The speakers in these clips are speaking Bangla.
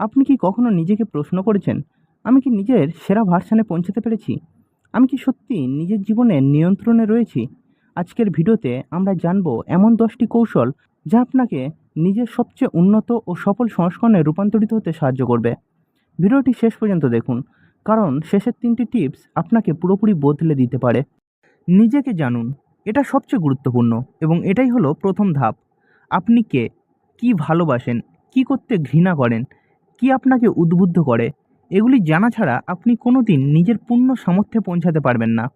আপনি কি কখনো নিজেকে প্রশ্ন করেছেন, আমি কি নিজের সেরা ভার্সানে পৌঁছাতে পেরেছি? আমি কি সত্যি নিজের জীবনের নিয়ন্ত্রণে রয়েছি? আজকের ভিডিওতে আমরা জানব এমন দশটি কৌশল যা আপনাকে নিজের সবচেয়ে উন্নত ও সফল সংস্করণে রূপান্তরিত হতে সাহায্য করবে। ভিডিওটি শেষ পর্যন্ত দেখুন, কারণ শেষের তিনটি টিপস আপনাকে পুরোপুরি বদলে দিতে পারে। নিজেকে জানুন, এটা সবচেয়ে গুরুত্বপূর্ণ এবং এটাই হলো প্রথম ধাপ। আপনি কে, কি ভালোবাসেন, কি করতে ঘৃণা করেন কি আপনাকে উদ্বুদ্ধ করে? এগুলি জানা ছাড়া আপনি কোনো দিন নিজের পূর্ণ সামর্থ্যে পৌঁছাতে পারবেন না।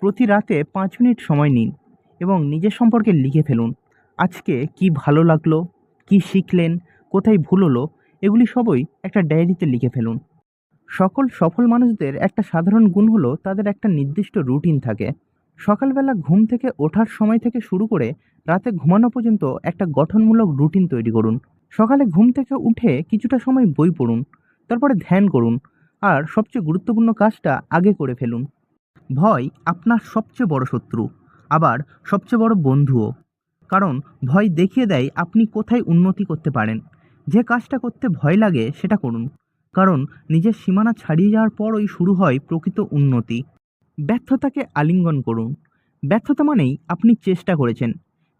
প্রতি রাতে পাঁচ মিনিট সময় নিন এবং নিজের সম্পর্কে লিখে ফেলুন। আজকে কি ভালো লাগল? কি শিখলেন? কোথায় ভুল হলো? এগুলি সবই একটা ডায়েরিতে লিখে ফেলুন। সকল সফল মানুষদের একটা সাধারণ গুণ হলো তাদের একটা নির্দিষ্ট রুটিন থাকে। সকালবেলা ঘুম থেকে ওঠার সময় থেকে শুরু করে রাতে ঘুমানো পর্যন্ত একটা গঠনমূলক রুটিন তৈরি করুন। সকালে ঘুম থেকে উঠে কিছুটা সময় বই পড়ুন, তারপরে ধ্যান করুন, আর সবচেয়ে গুরুত্বপূর্ণ কাজটা আগে করে ফেলুন। ভয় আপনার সবচেয়ে বড় শত্রু, আবার সবচেয়ে বড় বন্ধুও। কারণ ভয় দেখিয়ে দেয় আপনি কোথায় উন্নতি করতে পারেন। যে কাজটা করতে ভয় লাগে সেটা করুন। কারণ নিজের সীমানা ছাড়িয়ে যাওয়ার পরই শুরু হয় প্রকৃত উন্নতি। ব্যর্থতাকে আলিঙ্গন করুন। ব্যর্থতা মানেই আপনি চেষ্টা করেছেন।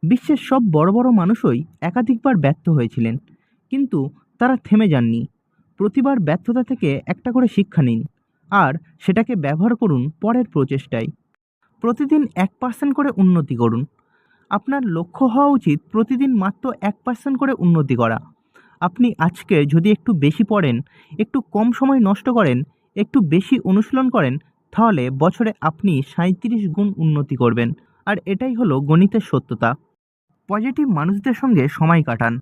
বিশ্বের সব বড় বড় মানুষই একাধিকবার ব্যর্থ হয়েছিলেন। কিন্তু তারা থেমে যাননি। প্রতিবার ব্যর্থতা থেকে একটা করে শিক্ষা নিন আর সেটাকে ব্যবহার করুন পরের প্রচেষ্টায়। প্রতিদিন এক পার্সেন্ট করে উন্নতি করুন। আপনার লক্ষ্য হওয়া উচিত প্রতিদিন মাত্র এক পার্সেন্ট করে উন্নতি করা। আপনি আজকে যদি একটু বেশি পড়েন, একটু কম সময় নষ্ট করেন, একটু বেশি অনুশীলন করেন, তাহলে বছরে আপনি সাঁত্রিশ গুণ উন্নতি করবেন। আর এটাই হলো গণিতের সত্যতা। পজিটিভ মানুষদের সঙ্গে সময় কাটান।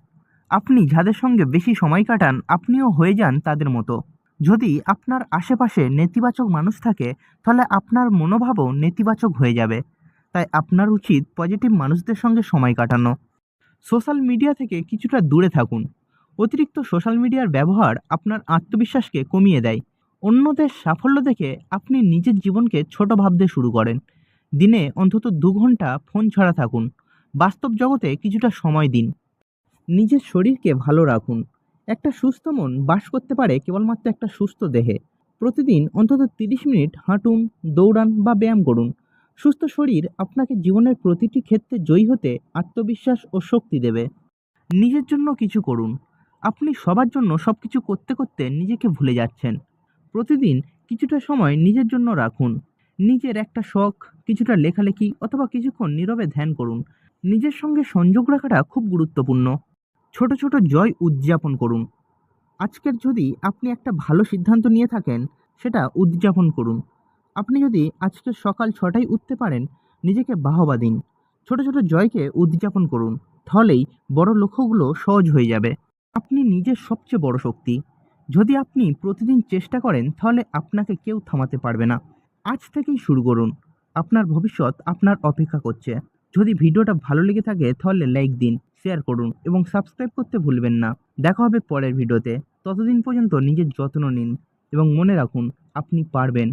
আপনি যাদের সঙ্গে বেশি সময় কাটান, আপনিও হয়ে যান তাদের মতো। যদি আপনার আশেপাশে নেতিবাচক মানুষ থাকে, তাহলে আপনার মনোভাবও নেতিবাচক হয়ে যাবে। তাই আপনার উচিত পজিটিভ মানুষদের সঙ্গে সময় কাটানো। সোশ্যাল মিডিয়া থেকে কিছুটা দূরে থাকুন। অতিরিক্ত সোশ্যাল মিডিয়ার ব্যবহার আপনার আত্মবিশ্বাসকে কমিয়ে দেয়। অন্যদের সাফল্য দেখে আপনি নিজের জীবনকে ছোট ভাবতে শুরু করেন। দিনে অন্তত দু ঘণ্টা ফোন ছাড়া থাকুন। বাস্তব জগতে কিছুটা সময় দিন। নিজের শরীরকে ভালো রাখুন। একটা সুস্থ মন বাস করতে পারে কেবলমাত্র একটা সুস্থ দেহে। প্রতিদিন অন্তত তিরিশ মিনিট হাঁটুন, দৌড়ান বা ব্যায়াম করুন। সুস্থ শরীর আপনাকে জীবনের প্রতিটি ক্ষেত্রে জয়ী হতে আত্মবিশ্বাস ও শক্তি দেবে। নিজের জন্য কিছু করুন। আপনি সবার জন্য সব কিছু করতে করতে নিজেকে ভুলে যাচ্ছেন। প্রতিদিন কিছুটা সময় নিজের জন্য রাখুন। নিজের একটা শখ, কিছুটা লেখালেখি অথবা কিছুক্ষণ নীরবে ধ্যান করুন। নিজের সঙ্গে সংযোগ রাখাটা খুব গুরুত্বপূর্ণ। ছোট ছোট জয় উদযাপন করুন। আজকের যদি আপনি একটা ভালো সিদ্ধান্ত নিয়ে থাকেন, সেটা উদযাপন করুন। আপনি যদি আজকে সকাল ছটায় উঠতে পারেন, নিজেকে বাহবা দিন। ছোট ছোট জয়কে উদযাপন করুন। তাহলেই বড় লক্ষ্যগুলো সহজ হয়ে যাবে। আপনি নিজের সবচেয়ে বড় শক্তি। যদি আপনি প্রতিদিন চেষ্টা করেন, তাহলে আপনাকে কেউ থামাতে পারবে না। আজ থেকেই শুরু করুন। আপনার ভবিষ্যৎ আপনার অপেক্ষা করছে। যদি ভিডিওটা ভালো লেগে থাকে তাহলে লাইক দিন শেয়ার করুন এবং সাবস্ক্রাইব করতে ভুলবেন না। দেখা হবে পরের ভিডিওতে। ততদিন পর্যন্ত নিজের যত্ন নিন এবং মনে রাখুন, আপনি পারবেন।